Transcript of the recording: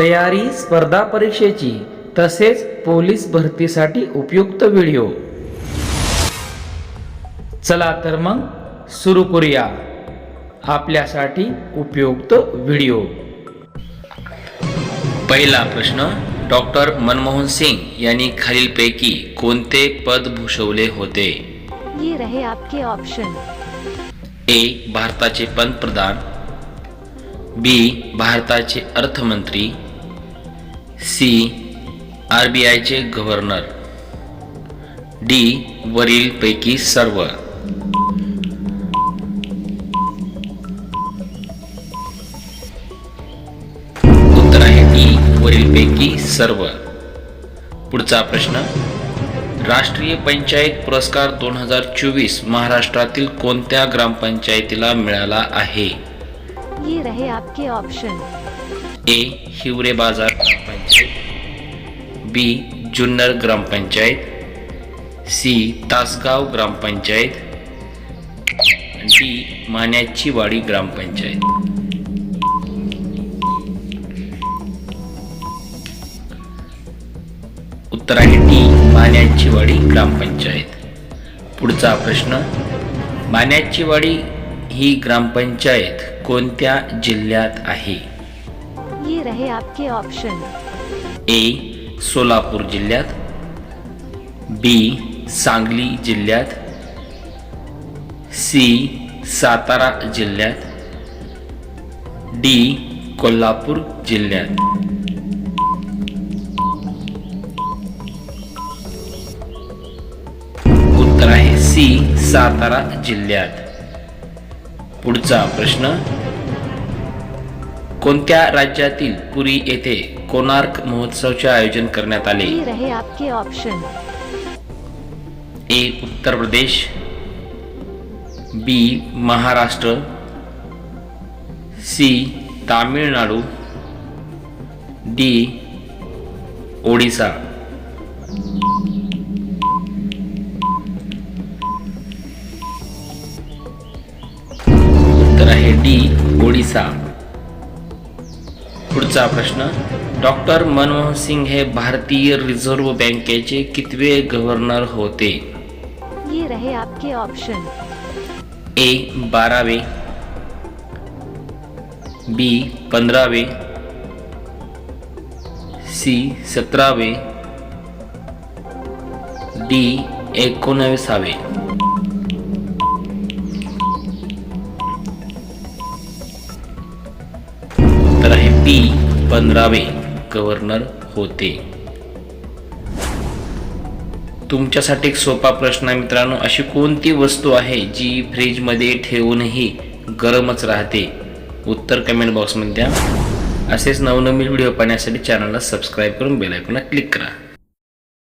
तयारी स्पर्धा परीक्षेची तसेच पोलीस भरतीसाठी उपयुक्त व्हिडिओ. चला तर मग सुरू करूया आपल्यासाठी उपयुक्त व्हिडिओ. पहिला प्रश्न डॉक्टर मनमोहन सिंग यांनी खालीलपैकी कोणते पद भूषवले होते? ये रहे आपके ऑप्शन ए भारताचे पंतप्रधान. बी भारताचे अर्थमंत्री. सी आर बी आयचे गव्हर्नर. डी वरीलपैकी सर्व. उत्तर आहे डी वरीलपैकी सर्व. पुढचा प्रश्न. राष्ट्रीय पंचायत पुरस्कार दोन हजार चोवीस महाराष्ट्रातील कोणत्या ग्रामपंचायतीला मिळाला आहे? ये रहे आपके option A Hiware Bazar B Junnar gram panchayat C Tasgaon gram panchayat D Manyachi Wadi gram panchayat उत्तर आहे डी मान्याची वाडी ग्रामपंचायत पुढचा प्रश्न मान्याची वाडी ही ग्रामपंचायत कोणत्या जिल्ह्यात आहे? ये रहे आपके ऑप्शन ए सोलापूर जिल्ह्यात बी सांगली जिल्ह्यात सी सातारा जिल्ह्यात डी कोल्हापूर जिल्ह्यात. उत्तर आहे सी सातारा जिल्ह्यात. पुढचा प्रश्न कोणत्या राज्यातील पुरी येथे कोणार्क महोत्सवचे आयोजन करण्यात आले. रहे आपके option A Uttar Pradesh. B Maharashtra. C Tamil Nadu. D Odisha. उत्तर आहे डी ओडिसा. पुढचा प्रश्न. डॉक्टर मनमोहन सिंग हे भारतीय रिझर्व्ह बँकेचे कितवे गव्हर्नर होते? ये रहे आपके ऑप्शन ए बारावे. बी पंधरावे. सी सतरावे. डी एकोणाविसावे. पी पंधरावे गव्हर्नर होते. तुमच्यासाठी एक सोपा प्रश्न आहे मित्रांनो. अशी कोणती वस्तू आहे जी फ्रीजमध्ये ठेवूनही गरमच राहते? उत्तर कमेंट बॉक्समध्ये द्या. असेच नवनवीन व्हिडिओ पाहण्यासाठी चॅनलला सबस्क्राईब करून बेल क्लिक करा.